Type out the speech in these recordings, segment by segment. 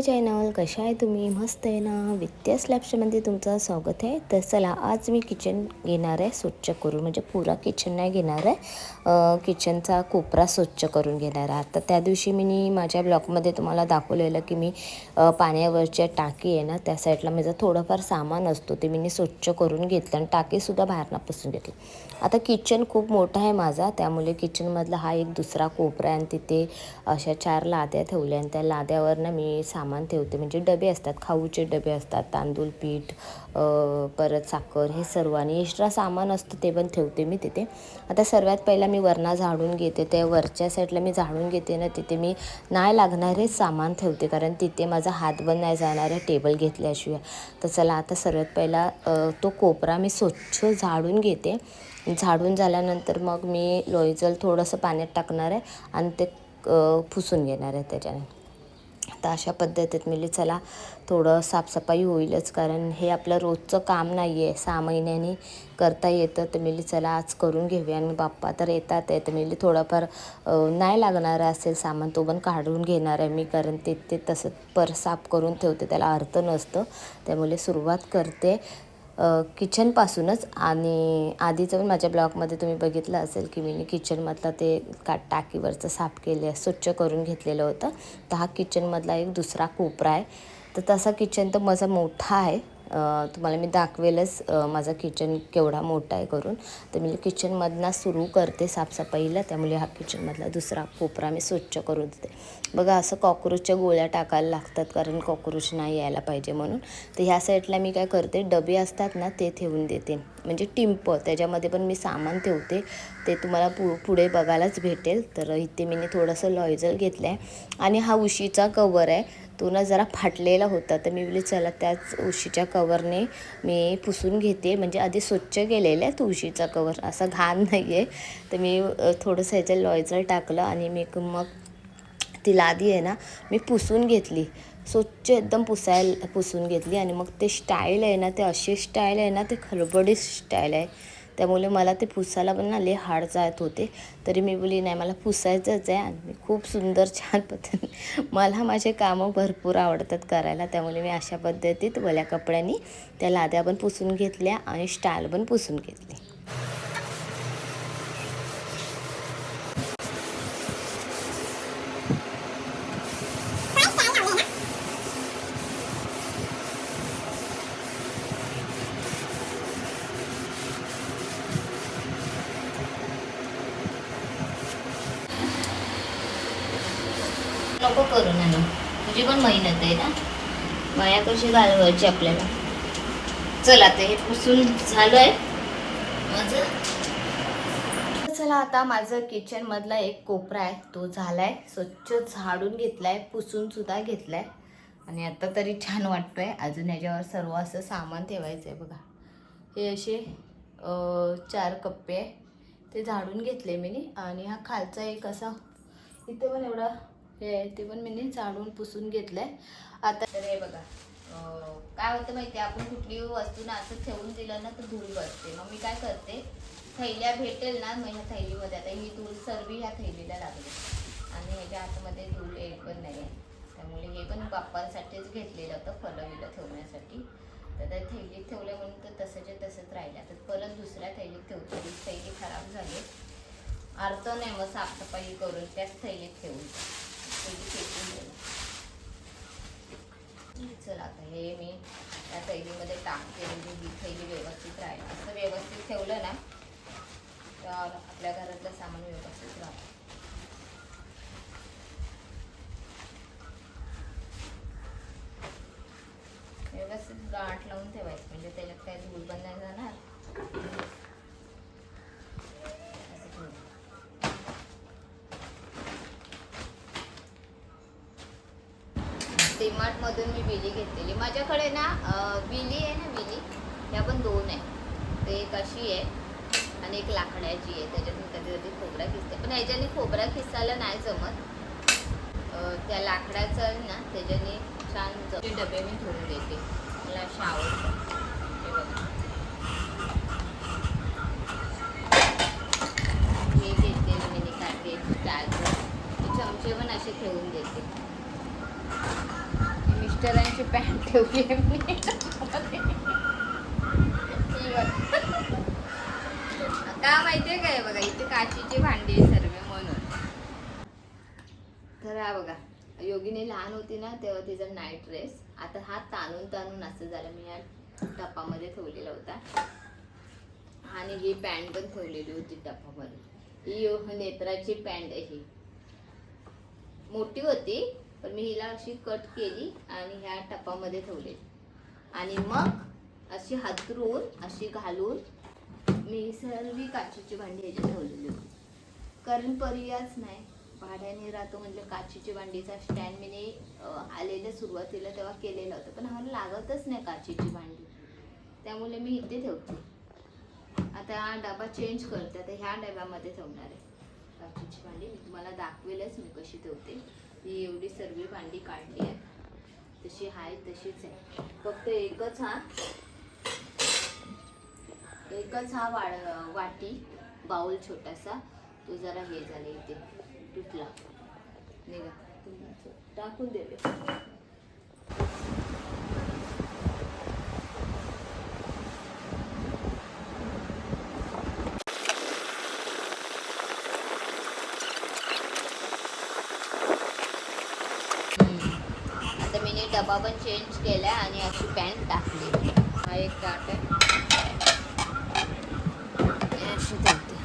माय channel कशा आहे तुम्ही? मस्त आहे ना? विद्या स्लॅब्समध्ये तुमचं स्वागत आहे. तर चला आज मी किचन घेणार आहे स्वच्छ करून. म्हणजे पुरा किचन नाही घेणार आहे. किचनचा कोपरा स्वच्छ करून घेणार आहे. आता त्या दिवशी मी माझ्या ब्लॉगमध्ये तुम्हाला दाखवलेलं की मी पाण्यावरच्या टाकी आहे ना त्या साईडला माझं थोडंफार सामान असतो ते मी स्वच्छ करून घेतलं आणि टाकीसुद्धा बाहेरनं पुसून घेतली. आता किचन खूप मोठा आहे माझा. त्यामुळे किचनमधला हा एक दुसरा कोपरा आहे आणि तिथे अशा चार लाद्या ठेवल्या आणि त्या लाद्यावर ना मी सामान सामान ठेवते. म्हणजे डबे असतात खाऊचे डबे असतात तांदूळ पीठ परत साखर हे सर्व आणि एक्स्ट्रा सामान असतं ते पण ठेवते मी तिथे. आता सर्वात पहिला मी वरणा झाडून घेते. त्या वरच्या साईडला मी झाडून घेते ना तिथे मी नाही लागणारे सामान ठेवते. कारण तिथे माझा हात बंद नाही जाणार आहे टेबल घेतल्याशिवाय. तर चला आता सर्वात पहिला तो कोपरा मी स्वच्छ झाडून घेते. झाडून झाल्यानंतर मग मी लोईजल थोडंसं पाण्यात टाकणार आहे आणि ते फुसून पुसून घेणार आहे त्याच्याने. तर अशा पद्धतीत मिली चला थोडं साफसफाई होईलच कारण हे आपलं रोजचं काम नाही आहे सहा महिन्यानी करता येतं. तर मिली चला आज करून घेऊया. आणि बाप्पा तर येतात आहे तर मिली थोडंफार नाही लागणार असेल सामान तो पण काढून घेणार आहे मी कारण ते ते तसं पर साफ करून ठेवते त्याला अर्थ नसतं. त्यामुळे सुरुवात करते. किचनपासूनच आणि आधीचं पण माझ्या ब्लॉगमध्ये तुम्ही बघितलं असेल की मी किचनमधलं ते का टाकीवरचं साफ केले स्वच्छ करून घेतलेलं होतं. तर हा किचनमधला एक दुसरा कोपरा आहे. तर तसा किचन तर माझा मोठा आहे. तुम्हाला मी दाखवेलच माझा किचन केवढा मोठा आहे करून. तर मी किचनमधनं सुरू करते साफसफाईला त्यामुळे हा किचनमधला दुसरा कोपरा मी स्वच्छ करून देते. बघा असं कॉक्रोचच्या गोळ्या टाकायला लागतात कारण कॉक्रोच नाही यायला पाहिजे म्हणून. तर ह्या साईडला मी काय करते डबे असतात ना ते ठेवून देते. म्हणजे टिंप त्याच्यामध्ये पण मी सामान ठेवते. ते तुम्हाला पु पुढे बघायलाच भेटेल. तर इथे मी थोडंसं लॉयझल घेतलं आहे आणि हा उशीचा कवर आहे. तो ना जरा फाटलेला होता. तर मी बोलले चला त्याच उशीच्या कवरने मी पुसून घेते. म्हणजे आधी स्वच्छ केलेलं आहे तो उशीचा कवर असा घाण नाही आहे तर मी थोडंसं ह्याचं लॉयझल टाकलं आणि मी मग ती लादी आहे ना मी पुसून घेतली. स्वच्छ एकदम पुसायला पुसून घेतली आणि मग ते स्टाईल आहे ना ते अशी स्टाईल आहे ना ते खरबडी स्टाईल आहे. त्यामुळे मला ते पुसायला पण ना लय हाड जात होते. तरी मी बोली नाही मला पुसायचंच आहे आणि मी खूप सुंदर छान पद्धतीने मला माझे कामं भरपूर आवडतात करायला. त्यामुळे मी अशा पद्धतीत वल्या कपड्यांनी त्या लाद्या पण पुसून घेतल्या आणि स्टाईल पण पुसून घेतली. नको करू ना तुझी पण मेहनत आहे ना? माया कशी घालवायची आपल्याला? चल आता हे पुसून झालंय माझं. चला आता माझं किचनमधला एक कोपरा आहे. तो झालाय. स्वच्छ झाडून घेतलाय. पुसून सुद्धा घेतलाय. आणि आता तरी छान वाटतोय. अजून याच्यावर सर्व असं सामान ठेवायचं आहे बघा. हे असे चार कप्पे आहे. ते झाडून घेतले मी आणि हा खालचा एक असा इथे पण एवढा हे आहे ते पण मी झाडून पुसून घेतलंय. आता तर हे बघा काय होतं माहिती आहे आपण कुठली वस्तू ना असं ठेवून दिलं ना तर धूळ बसते. मग मी काय करते थैल्या भेटेल ना मग ह्या थैलीमध्ये आता ही धूळ सर्व ह्या थैलीला लागली. आणि ह्याच्या आतमध्ये धूळ एक पण नाही आहे त्यामुळे हे पण बाप्पांसाठीच घेतलेलं होतं फलं बिलं ठेवण्यासाठी. तर त्या थैलीत ठेवलं म्हणून तर तसंच्या तसंच राहिल्या. तर परत दुसऱ्या थैलीत ठेवतो. ही थैली खराब झाली. अर्थ नाही मग साफसफाई करून त्याच थैलीत ठेवून. चला आता हे मी त्या थैलीमध्ये टाकते म्हणजे ही थैली व्यवस्थित राहील. असं व्यवस्थित ठेवलं ना तर आपल्या घरातलं सामान व्यवस्थित राहतं व्यवस्थित गाठ लावून ठेवायचं म्हणजे त्याच्यात काही धूळ पण नाही जाणार असं ठेवलं. डीमार्टमधून मी विली घेतलेली. माझ्याकडे ना विली आहे ना विली ह्या पण दोन आहे. ते एक अशी आहे आणि एक लाकडाची आहे. त्याच्यातून कधी कधी खोबरा खिसते. पण ह्याच्याने खोबरा खिसायला नाही जमत. त्या लाकडाचं आहे ना त्याच्याने छान जमते डबे मी ठेवून देते. मला अशा आवडतं. हे बघा. हे घेतलेलं मी काटे स्टारचं चमचे पण असे ठेवून देते. अशी पॅन्ट ठेवली आहे मी. का माहितीये काय बघा इथे काचीची भांडी आहे सर्व म्हणून. तर हा बघा योगिनी लहान होती ना तेव्हा तिचा नाईट ड्रेस आता हा ताणून ताणून असं झालं मी या टपामध्ये ठेवलेला होता. आणि ही पॅन्ट पण ठेवलेली होती टपामध्ये. ही नेत्राची पॅन्ट आहे ही. मोठी होती पण मी हिला अशी कट केली आणि ह्या टपामध्ये ठेवले. आणि मग अशी हातरून अशी घालून मी सर्व काचेची भांडी ह्याची ठेवलेली होती. कारण पर्यायच नाही. भाड्याने राहतो म्हणजे काचेची भांडीचा स्टँड मी आलेल्या सुरुवातीला तेव्हा केलेला होता. पण आम्हाला लागतच नाही काचेची भांडी. त्यामुळे मी इथे ठेवते. आता हा डबा चेंज करते. आता ह्या डब्यामध्ये ठेवणार आहे. काचेची भांडी मी तुम्हाला दाखवेलच मी कशी ठेवते. ही एवढी सर्व भांडी काढली आहे. तशी आहे तशीच आहे. फक्त एकच हा एकच हा वाड वाटी बाउल छोटासा तो जरा हे झाले इथे तुटला. निघा. टाकून देते आता मी डबा पण चेंज केला आणि अशी पॅन्ट टाकली. हा एक टाट आहे आणि अशी ठेवते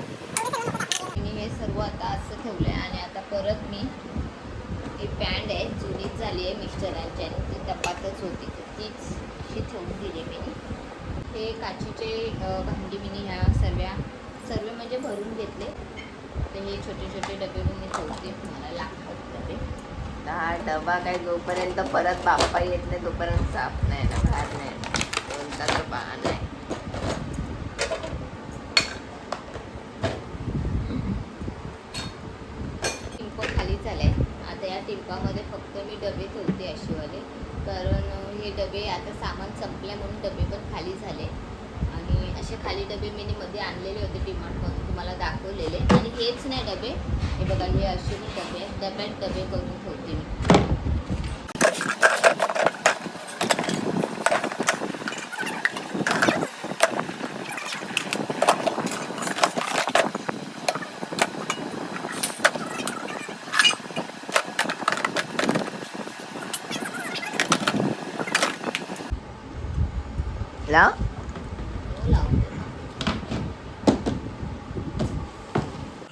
मी हे सर्व आता असं ठेवलंय आणि आता परत मी ही पॅन्ट आहे जुनीच झाली आहे मिक्सचरांची आणि ती टपातच होती तर तीच अशी ठेवून दिली मी हे काचीचे अ, भांडी मी ह्या सर्व सर्व म्हणजे भरून घेतले. तर हे छोटे छोटे डबे मी ठेवते मला लागतात डबे. तर हा डबा काय जोपर्यंत परत बाप्पा येत नाही तोपर्यंत साफ नाही ना बाहेर नाही कोणता तर बहाणा आहे टिंप खाली झालाय आता या टिंपामध्ये फक्त मी डबे ठेवते अशीवाले. कारण हे डबे आता सामान संपल्या म्हणून डबे पण खाली झाले. आणि असे खाली डबे मी मध्ये आणलेले होते डिमांडमधून तुम्हाला दाखवलेले. आणि हेच नाही डबे. हे बघा हे असे मी डबे डब्यात डबे करून ठेवते मी. लाव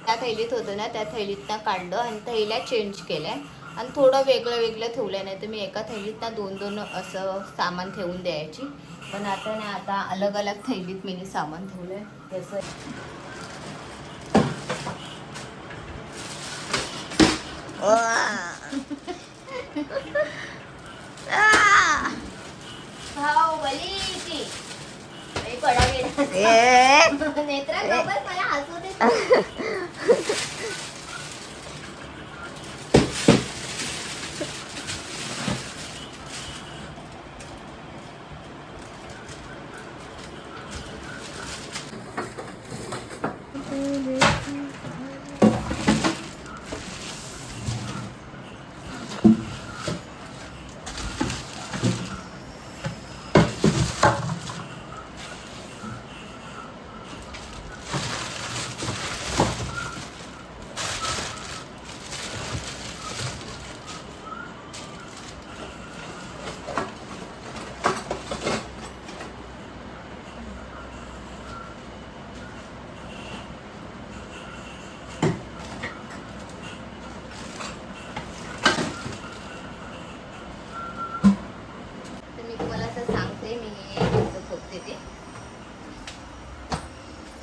त्या थैलीत होतं ना त्या थैलीतनं काढलं आणि थैल्या चेंज केल्या. आणि थोडं वेगळं वेगळं ठेवलं नाही तर मी एका थैलीत ना दोन दोन असं सामान ठेवून द्यायची. पण आता ना आता अलग अलग थैलीत मी सामान जसं भाऊ बली कडा गेला. नेत्रा मला हसू देत Ha ha ha.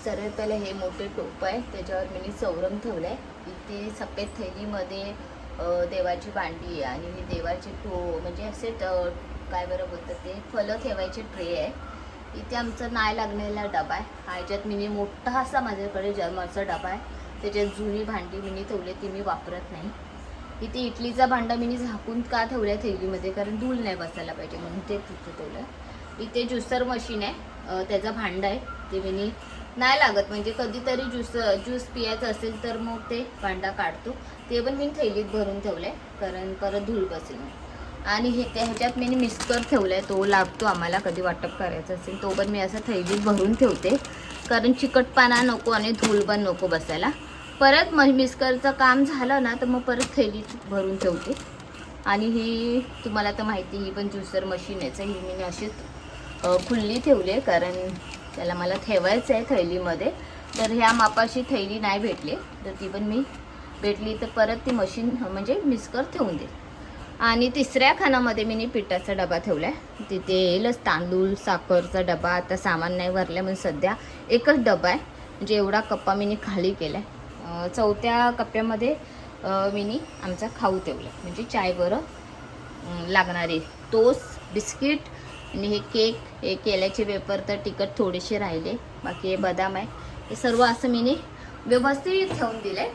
सर्वात पहिले हे मोठे टोप आहे त्याच्यावर मी चौरंग ठेवलं आहे इथे सफेद थैलीमध्ये देवाची भांडी आहे आणि हे देवाचे टो म्हणजे असे काय बरं बोलतात ते फलं ठेवायचे ट्रे आहे. इथे आमचं नाही लागलेला डबा आहे. हा याच्यात मोठा असा माझ्याकडे जर्मरचा डबा आहे. त्याच्यात जुनी भांडी मी ठेवली ती मी वापरत नाही. इथे इडलीचा भांडा मी झाकून का ठेवल्या थैलीमध्ये? कारण धूल नाही बसायला पाहिजे म्हणून ते तिथे ठेवलं इथे ज्युसर मशीन आहे त्याचा भांडा आहे. ते मी नाही लागत. म्हणजे कधीतरी ज्यूस ज्यूस पियायचं असेल तर मग ते भांडा काढतो. ते पण मी थैलीत भरून ठेवलं आहे कारण परत धूळ बसेल आणि हे त्या ह्याच्यात मी मिक्सर ठेवला आहे तो लागतो आम्हाला कधी वाटप करायचं असेल तो पण मी असं थैलीत भरून ठेवते. कारण चिकटपणा नको आणि धूळ पण नको बसायला. परत मग मिस्करचं काम झालं ना तर मग परत थैलीत भरून ठेवते. आणि ही तुम्हाला तर माहिती ही पण ज्युसर मशीन आहे. ही मी अशीच खुल्ली ठेवली आहे. कारण त्याला मला ठेवायचं आहे थैलीमध्ये. तर ह्या मापाशी थैली नाही भेटली. तर ती पण मी भेटली तर परत ती मशीन म्हणजे मिस्कर ठेवून दे आणि तिसऱ्या खानामध्ये मी पिठाचा डबा ठेवला आहे तिथे येईलच तांदूळ साखरचा डबा आता सामान नाही भरलं म्हणून सध्या एकच डबा आहे. म्हणजे एवढा कप्पा मी खाली केला आहे चौथ्या कप्प्यामध्ये मी आमचा खाऊ ठेवला म्हणजे चाय बरं लागणारे टोस्ट बिस्किट आणि हे केक हे केल्याचे वेपर तर तिखट थोडेसे राहिले. बाकी हे बदाम आहे. हे सर्व असं मी व्यवस्थित ठेवून दिलं. आहे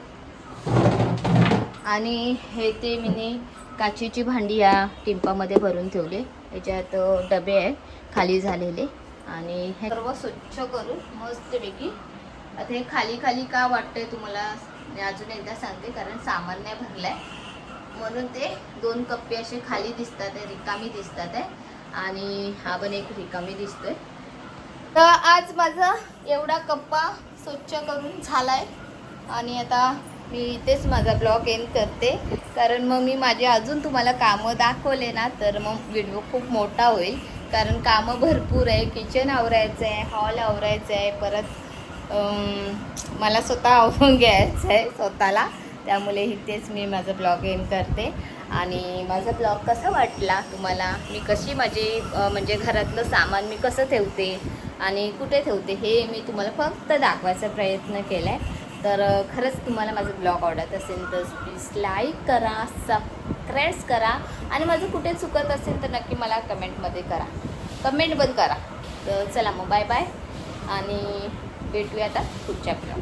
आणि हे ते मी काचेची भांडी या टिंपामध्ये भरून ठेवले. याच्यात डबे आहे खाली झालेले. आणि हे सर्व स्वच्छ करून मस्तपैकी आता हे खाली खाली का वाटतंय तुम्हाला मी अजून एकदा सांगते कारण सामान नाही भरलंय. म्हणून ते दोन कप्पे असे खाली दिसतात आहे रिकामी दिसतात आहे. आणि हा पण एक रिकामी दिसतोय. तर आज माझा एवढा कप्पा स्वच्छ करून झालाय. आणि आता मी इथेच माझा ब्लॉग एंड करते. कारण मग मी माझे अजून तुम्हाला कामं दाखवले ना तर मग व्हिडिओ खूप मोठा होईल. कारण कामं भरपूर आहे किचन आवरायचं आहे हॉल आवरायचं आहे परत मला स्वतः आवरून घ्यायचं आहे स्वतःला. त्यामुळे इथेच मी माझं ब्लॉग एंड करते. आणि माझा ब्लॉग कसा वाटला तुम्हाला? मी कशी माझी म्हणजे घरातलं सामान मी कसं ठेवते आणि कुठे ठेवते हे मी तुम्हाला फक्त दाखवायचा प्रयत्न केला आहे तर खरंच तुम्हाला माझं ब्लॉग आवडत असेल तर प्लीज लाईक करा सबस्क्राईब करा आणि माझं कुठे चुकत असेल तर नक्की मला कमेंटमध्ये करा. कमेंट पण करा. तर चला मग बाय बाय आणि भेटूया आता पुढच्या ब्लॉग